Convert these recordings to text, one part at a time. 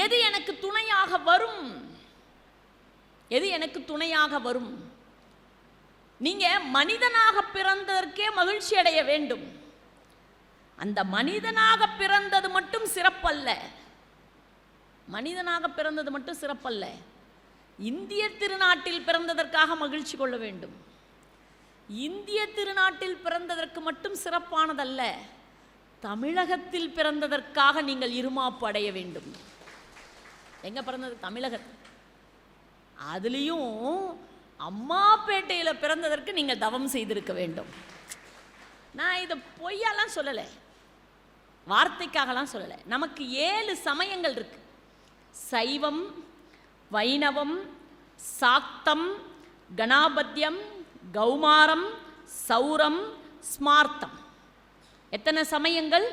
எது எனக்கு துணையாக வரும்? எது எனக்கு துணையாக வரும்? நீங்க மனிதனாக பிறந்ததற்கே மகிழ்ச்சி அடைய வேண்டும். அந்த மனிதனாக பிறந்தது மட்டும் சிறப்பல்ல. மனிதனாக பிறந்தது மட்டும் சிறப்பல்ல. இந்திய திருநாட்டில் பிறந்ததற்காக மகிழ்ச்சி கொள்ள வேண்டும். இந்திய திருநாட்டில் பிறந்ததற்கு மட்டும் சிறப்பானதல்ல. தமிழகத்தில் பிறந்ததற்காக நீங்கள் இருமாப்பு அடைய வேண்டும். எங்கே பிறந்தது? தமிழகத்தில் அதுலேயும் அம்மாப்பேட்டையில் பிறந்ததற்கு நீங்கள் தவம் செய்திருக்க வேண்டும். நான் இதை பொய்யாலாம் சொல்லலை. வார்த்தைக்காகலாம் சொல்லலை. நமக்கு ஏழு சமயங்கள் இருக்கு. சைவம் வைணவம் சாக்தம் கணாபத்தியம் கௌமாரம் சௌரம் ஸ்மார்த்தம். எத்தனை சமயங்கள்?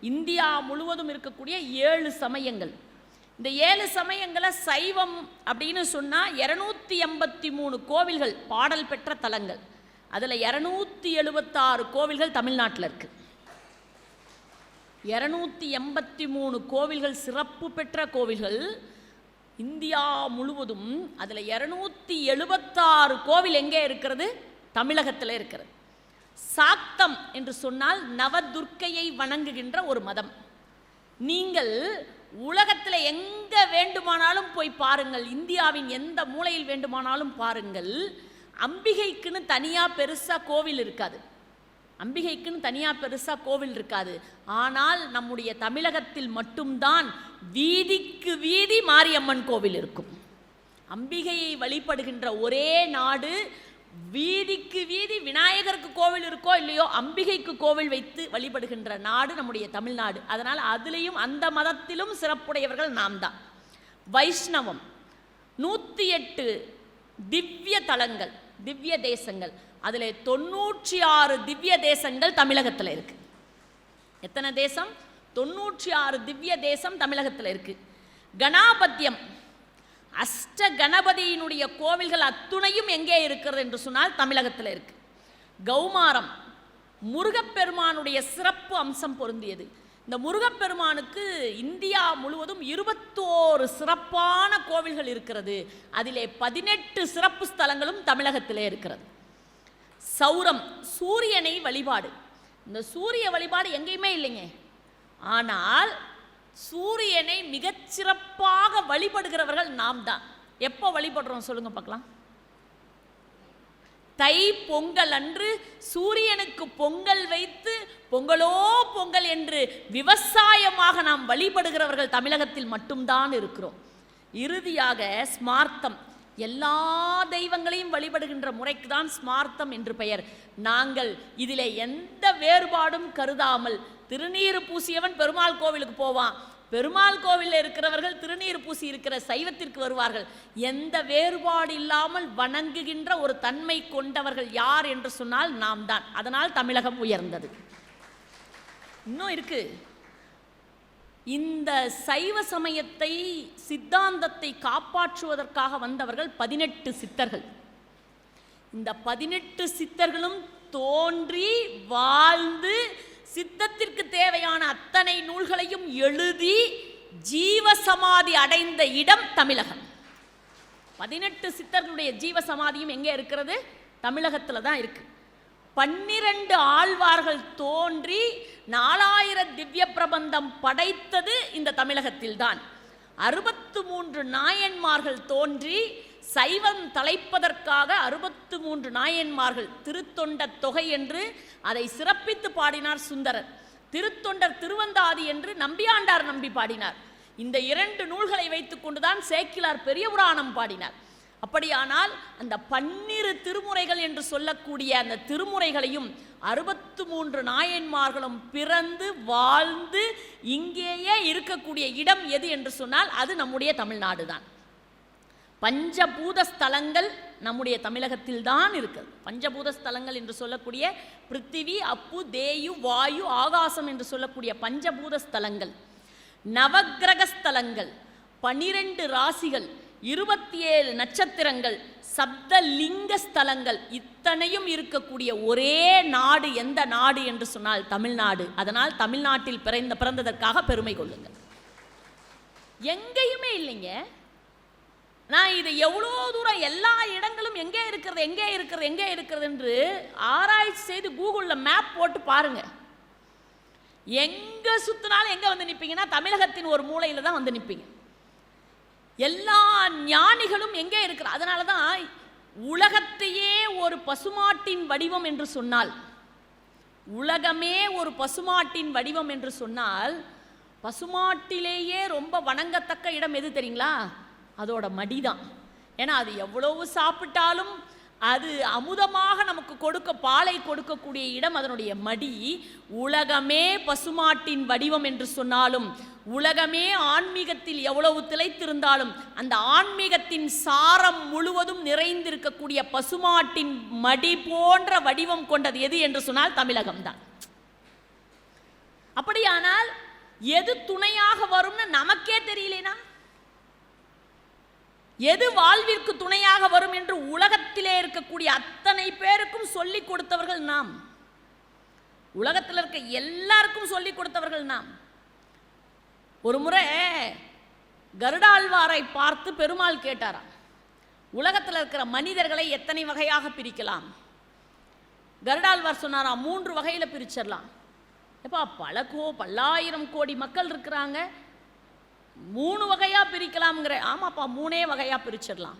இந்தியா முழுவதும் இருக்கக்கூடிய ஏழு சமயங்கள். இந்த ஏழு சமயங்களை சைவம் அப்படின்னு சொன்னால் இரநூத்தி எண்பத்தி மூணு கோவில்கள் பாடல் பெற்ற தலங்கள். அதில் இரநூத்தி எழுபத்தாறு கோவில்கள் தமிழ்நாட்டில் இருக்குது இரநூத்தி எண்பத்தி மூணு கோவில்கள் சிறப்பு பெற்ற கோவில்கள் இந்தியா முழுவதும் அதில் இரநூத்தி எழுபத்தாறு கோவில் எங்கே இருக்கிறது? தமிழகத்தில் இருக்கிறது. சாக்தம் என்று சொன்னால் நவதுர்க்கையை வணங்குகின்ற ஒரு மதம். நீங்கள் உலகத்தில் எங்கே வேண்டுமானாலும் போய் பாருங்கள். இந்தியாவின் எந்த மூலையில் வேண்டுமானாலும் பாருங்கள். அம்பிகைக்குன்னு தனியாக பெருசாக கோவில் இருக்காது. அம்பிகைக்குன்னு தனியாக பெருசாக கோவில் இருக்காது. ஆனால் நம்முடைய தமிழகத்தில் மட்டும்தான் வீதிக்கு வீதி மாரியம்மன் கோவில் இருக்கும். அம்பிகையை வழிபடுகின்ற ஒரே நாடு வீதிக்கு வீதி விநாயகருக்கு கோவில் இருக்கோ இல்லையோ அம்பிகைக்கு கோவில் வைத்து வழிபடுகின்ற நாடு நம்முடைய தமிழ்நாடு. அதனால் அதுலேயும் அந்த மதத்திலும் சிறப்புடையவர்கள் நாம் தான் வைஷ்ணவம் நூற்றி எட்டு திவ்ய தலங்கள் திவ்ய தேசங்கள். அதில் தொண்ணூற்றி ஆறு திவ்ய தேசங்கள் தமிழகத்தில் இருக்கு. எத்தனை தேசம்? தொண்ணூற்றி ஆறு திவ்ய தேசம் தமிழகத்தில் இருக்கு. கணாபத்தியம் அஷ்ட கணபதியினுடைய கோவில்கள் அத்துணையும் எங்கே இருக்கிறது என்று சொன்னால் தமிழகத்தில் இருக்கு. கௌமாரம் முருகப்பெருமானுடைய சிறப்பு அம்சம் பொருந்தியது. இந்த முருகப்பெருமானுக்கு இந்தியா முழுவதும் இருபத்தோரு சிறப்பான கோவில்கள் இருக்கிறது. அதிலே பதினெட்டு சிறப்பு ஸ்தலங்களும் தமிழகத்திலே இருக்கிறது. சௌரம் சூரியனை வழிபாடு. இந்த சூரிய வழிபாடு எங்கேயுமே இல்லைங்க. ஆனால் சூரியனை மிகச்சிறப்பாக வழிபடுகிறவர்கள் நாம் தான் எப்போ வழிபடுறோம் சொல்லுங்க பார்க்கலாம். தை பொங்கல் அன்று சூரியனுக்கு பொங்கல் வைத்து பொங்கலோ பொங்கல் என்று விவசாயமாக நாம் வழிபடுகிறவர்கள் தமிழகத்தில் மட்டும்தான் இருக்கிறோம். இறுதியாக ஸ்மார்த்தம் எல்லா தெய்வங்களையும் வழிபடுகின்ற முறைக்கு தான் ஸ்மார்த்தம் என்று பெயர். நாங்கள் இதிலே எந்த வேறுபாடும் கருதாமல் திருநீர் பூசியவன் பெருமாள் கோவிலுக்கு போவான். பெருமாள் கோவிலில் இருக்கிறவர்கள் திருநீர் பூசி இருக்கிற சைவத்திற்கு வருவார்கள். எந்த வேறுபாடு இல்லாமல் வணங்குகின்ற ஒரு தன்மை கொண்டவர்கள் யார் என்று சொன்னால் நாம் தான் அதனால் தமிழகம் உயர்ந்தது. இன்னும் இருக்கு. இந்த சைவ சமயத்தை சித்தாந்தத்தை காப்பாற்றுவதற்காக வந்தவர்கள் பதினெட்டு சித்தர்கள். இந்த பதினெட்டு சித்தர்களும் தோன்றி வாழ்ந்து சித்தத்திற்கு தேவையான அத்தனை நூல்களையும் எழுதி ஜீவசமாதி அடைந்த இடம் தமிழகம். பதினெட்டு சித்தர்களுடைய ஜீவசமாதியும் எங்கே இருக்கிறது? தமிழகத்தில் தான் இருக்குது பன்னிரண்டு ஆழ்வார்கள் தோன்றி நாலாயிர திவ்ய பிரபந்தம் படைத்தது இந்த தமிழகத்தில்தான். அறுபத்து மூன்று நாயன்மார்கள் தோன்றி சைவம் தலைப்பதற்காக அறுபத்து மூன்று நாயன்மார்கள் திருத்தொண்ட தொகை என்று அதை சிறப்பித்து பாடினார் சுந்தரர். திருத்தொண்டர் திருவந்தாதி என்று நம்பியாண்டார் நம்பி பாடினார். இந்த இரண்டு நூல்களை வைத்துக்கொண்டுதான் சேக்கிலார் பெரிய புராணம் பாடினார். அப்படியானால் அந்த பன்னிரு திருமுறைகள் என்று சொல்லக்கூடிய அந்த திருமுறைகளையும் அறுபத்து மூன்று நாயன்மார்களும் பிறந்து வாழ்ந்து இங்கேயே இருக்கக்கூடிய இடம் எது என்று சொன்னால் அது நம்முடைய தமிழ்நாடு தான் பஞ்சபூத ஸ்தலங்கள் நம்முடைய தமிழகத்தில் தான் இருக்குது பஞ்சபூத ஸ்தலங்கள் என்று சொல்லக்கூடிய பிருத்திவி அப்பு தேயு வாயு ஆகாசம் என்று சொல்லக்கூடிய பஞ்சபூத ஸ்தலங்கள். நவக்கிரக ஸ்தலங்கள். பனிரெண்டு ராசிகள். இருபத்தி ஏழு நட்சத்திரங்கள் சப்த லிங்க ஸ்தலங்கள் இத்தனையும் இருக்கக்கூடிய ஒரே நாடு எந்த நாடு என்று சொன்னால் தமிழ்நாடு. அதனால் தமிழ்நாட்டில் பிறந்த பிறந்ததற்காக பெருமை கொள்ளுங்கள். எங்கேயுமே இல்லைங்க. நான் இது எவ்வளோ தூரம் எல்லா இடங்களும் எங்கே இருக்கிறது எங்கே இருக்கிறது எங்கே இருக்கிறது என்று ஆராய்ச்சி செய்து கூகுளில் மேப் போட்டு பாருங்கள் எங்கே சுற்றினாலும் எங்கே வந்து நிற்பீங்கன்னா தமிழகத்தின் ஒரு மூலையில் தான் வந்து நிற்பீங்க எல்லா ஞானிகளும் எங்கே இருக்கிற? அதனால தான் உலகத்தையே ஒரு பசுமாட்டின் வடிவம் என்று சொன்னால் உலகமே ஒரு பசுமாட்டின் வடிவம் என்று சொன்னால் பசுமாட்டிலேயே ரொம்ப வணங்கத்தக்க இடம் எது தெரியுங்களா? அதோட மடிதான். ஏன்னா அது எவ்வளவு சாப்பிட்டாலும் அது அமுதமாக நமக்கு கொடுக்க பாலை கொடுக்கக்கூடிய இடம் அதனுடைய மடி. உலகமே பசுமாட்டின் வடிவம் என்று சொன்னாலும் உலகமே ஆன்மீகத்தில் எவ்வளவு திளைத்திருந்தாலும் அந்த ஆன்மீகத்தின் சாரம் முழுவதும் நிறைந்திருக்கக்கூடிய பசுமாட்டின் மடி போன்ற வடிவம் கொண்டது எது என்று சொன்னால் தமிழகம்தான். அப்படியானால் எது துணையாக வரும்னு நமக்கே தெரியலேனா? எது வாழ்விற்கு துணையாக வரும் என்று உலகத்திலே இருக்கக்கூடிய அத்தனை பேருக்கும் சொல்லிக் கொடுத்தவர்கள் நாம். உலகத்தில் இருக்க எல்லாருக்கும் சொல்லிக் கொடுத்தவர்கள் நாம். ஒரு முறை கருடாழ்வாரை பார்த்து பெருமாள் கேட்டாராம் உலகத்தில் இருக்கிற மனிதர்களை எத்தனை வகையாக பிரிக்கலாம்? கருடாழ்வார் சொன்னாராம் மூன்று வகையில் பிரிச்சிடலாம். எப்பா பல கோ பல்லாயிரம் கோடி மக்கள் இருக்கிறாங்க. மூணு வகையாக பிரிக்கலாம்ங்கிற ஆமாப்பா மூணே வகையாக பிரிச்சிடலாம்.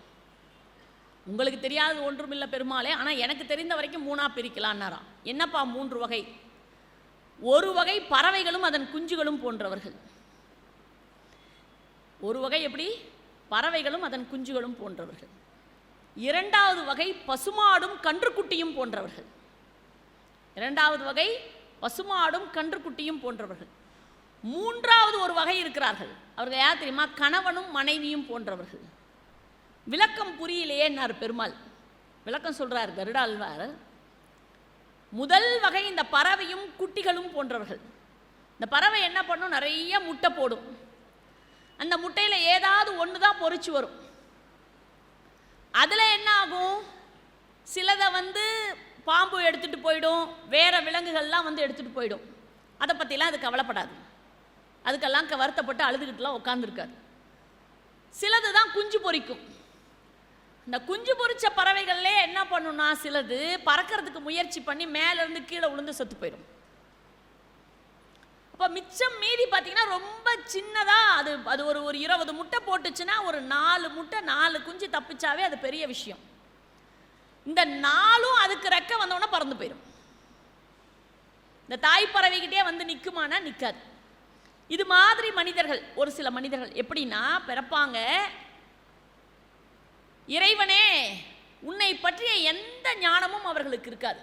உங்களுக்கு தெரியாது ஒன்றும் இல்லை பெருமாளே ஆனால் எனக்கு தெரிந்த வரைக்கும் மூணாக பிரிக்கலான்னாராம் என்னப்பா மூன்று வகை? ஒரு வகை பறவைகளும் அதன் குஞ்சுகளும் போன்றவர்கள். ஒரு வகை எப்படி? பறவைகளும் அதன் குஞ்சுகளும் போன்றவர்கள். இரண்டாவது வகை பசுமாடும் கன்றுக்குட்டியும் போன்றவர்கள். இரண்டாவது வகை பசுமாடும் கன்றுக்குட்டியும் போன்றவர்கள். மூன்றாவது ஒரு வகை இருக்கிறார்கள். அவர்கள் யார் தெரியுமா? கணவனும் மனைவியும் போன்றவர்கள். விளக்கம் புரியலையேன்னார் பெருமாள். விளக்கம் சொல்கிறார் கருடாழ்வார் முதல் வகை இந்த பறவையும் குட்டிகளும் போன்றவர்கள். இந்த பறவை என்ன பண்ணும்? நிறைய முட்டை போடும். அந்த முட்டையில் ஏதாவது ஒன்று தான் பொறிச்சு வரும். அதில் என்ன ஆகும்? சிலதை வந்து பாம்பு எடுத்துகிட்டு போயிடும். வேறு விலங்குகள்லாம் வந்து எடுத்துகிட்டு போயிடும். அதை பற்றிலாம் அது கவலைப்படாது. அதுக்கெல்லாம் க- வருத்தப்பட்டு அழுதுகிட்டுலாம் உட்காந்துருக்காது சிலது தான் குஞ்சு பொரிக்கும் இந்த குஞ்சு பொறிச்ச பறவைகள்லே என்ன பண்ணுன்னா சிலது பறக்கிறதுக்கு முயற்சி பண்ணி மேலேருந்து கீழே விழுந்து செத்து போயிடும். இப்போ மிச்சம் மீதி பார்த்தீங்கன்னா ரொம்ப சின்னதாக அது அது ஒரு ஒரு இருபது முட்டை போட்டுச்சுன்னா ஒரு நாலு முட்டை நாலு குஞ்சு தப்பிச்சாவே அது பெரிய விஷயம். இந்த நாலும் அதுக்கு ரெக்க வந்தோடனே பறந்து போயிடும் இந்த தாய் பறவைகிட்டே வந்து நிற்குமானா நிற்காது இது மாதிரி மனிதர்கள் ஒரு சில மனிதர்கள் எப்படின்னா பிறப்பாங்க. இறைவனே உன்னை பற்றிய எந்த ஞானமும் அவர்களுக்கு இருக்காது.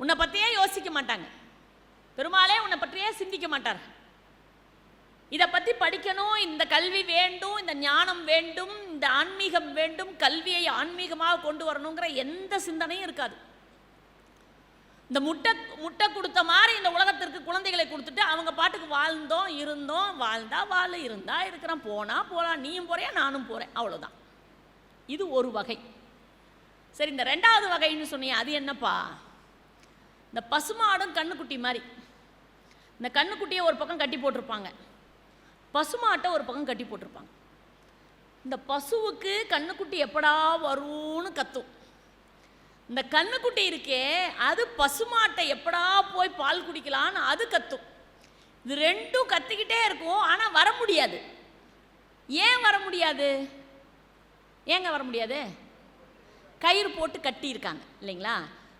உன்னை பற்றியே யோசிக்க மாட்டாங்க. பெருமாளே உன்னை பற்றியே சிந்திக்க மாட்டார். இதை பற்றி படிக்கணும் இந்த கல்வி வேண்டும் இந்த ஞானம் வேண்டும் இந்த ஆன்மீகம் வேண்டும் கல்வியை ஆன்மீகமாக கொண்டு வரணுங்கிற எந்த சிந்தனையும் இருக்காது. இந்த முட்டை முட்டை கொடுத்த மாதிரி இந்த உலகத்திற்கு குழந்தைகளை கொடுத்துட்டு அவங்க பாட்டுக்கு வாழ்ந்தோம் இருந்தோம் வாழ்ந்தா வாழ இருந்தா இருக்கிறான் போனா போகலாம் நீயும் போறியா நானும் போறேன் அவ்வளோதான் இது ஒரு வகை. சரி இந்த ரெண்டாவது வகைன்னு சொன்னீங்க அது என்னப்பா? இந்த பசுமாடும் கண்ணுக்குட்டி மாதிரி. இந்த கண்ணுக்குட்டியை ஒரு பக்கம் கட்டி போட்டிருப்பாங்க. பசுமாட்டை ஒரு பக்கம் கட்டி போட்டிருப்பாங்க. இந்த பசுவுக்கு கண்ணுக்குட்டி எப்படா வரும்னு கத்தும். இந்த கண்ணுக்குட்டி இருக்கே அது பசுமாட்டை எப்படா போய் பால் குடிக்கலான்னு அது கத்தும். இது ரெண்டும் கத்திக்கிட்டே இருக்கும் ஆனால் வர முடியாது. ஏன் வர முடியாது? ஏங்க வர முடியாது? கயிறு போட்டு கட்டியிருக்காங்க இல்லைங்களா?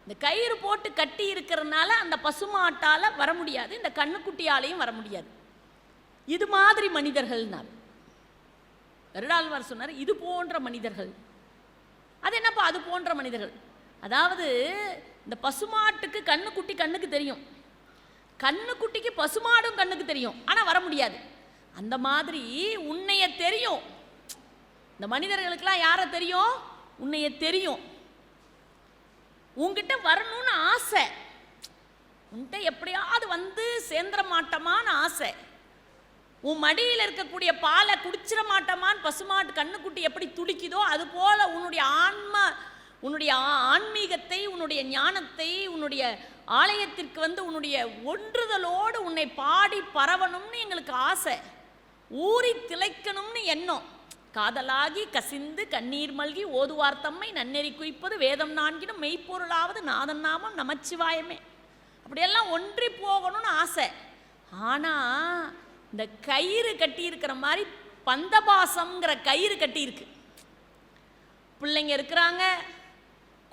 இந்த கயிறு போட்டு கட்டி இருக்கிறதுனால அந்த பசுமாட்டால் வர முடியாது இந்த கண்ணுக்குட்டியாலையும் வர முடியாது. இது மாதிரி மனிதர்கள்னார். வருடாழ்வார் சொன்னார் இது போன்ற மனிதர்கள். அது என்னப்பா அது போன்ற மனிதர்கள்? அதாவது இந்த பசுமாட்டுக்கு கண்ணுக்குட்டி கண்ணுக்கு தெரியும். கண்ணுக்குட்டிக்கு பசுமாடும் கண்ணுக்கு தெரியும் ஆனால் வர முடியாது. அந்த மாதிரி உன்னைய தெரியும். இந்த மனிதர்களுக்கெல்லாம் யாரை தெரியும்? உன்னைய தெரியும். உன்கிட்ட வரணும்னு ஆசை. உன்கிட்ட எப்படியாவது வந்து சேர்ந்துட மாட்டோமான்னு ஆசை. உன் மடியில் இருக்கக்கூடிய பாலை குடிச்சிட மாட்டோமான்னு பசுமாட்டு கண்ணுக்குட்டி எப்படி துடிக்குதோ அது போல உன்னுடைய ஆன்ம உன்னுடைய ஆன்மீகத்தை உன்னுடைய ஞானத்தை உன்னுடைய ஆலயத்திற்கு வந்து உன்னுடைய ஒன்றுதலோடு உன்னை பாடி பரவணும்னு எங்களுக்கு ஆசை. ஊறி திளைக்கணும்னு எண்ணம். காதலாகி கசிந்து கண்ணீர் மல்கி ஓதுவார் தம்மை நன்னெறி குவிப்பது வேதம் நான்கினும் மெய்ப்பொருளாவது நாதன் நாமம் நமச்சிவாயமே. அப்படியெல்லாம் ஒன்றி போகணும்னு ஆசை. ஆனால் இந்த கயிறு கட்டியிருக்கிற மாதிரி பந்தபாசம்ங்கிற கயிறு கட்டியிருக்கு. பிள்ளைங்க இருக்கிறாங்க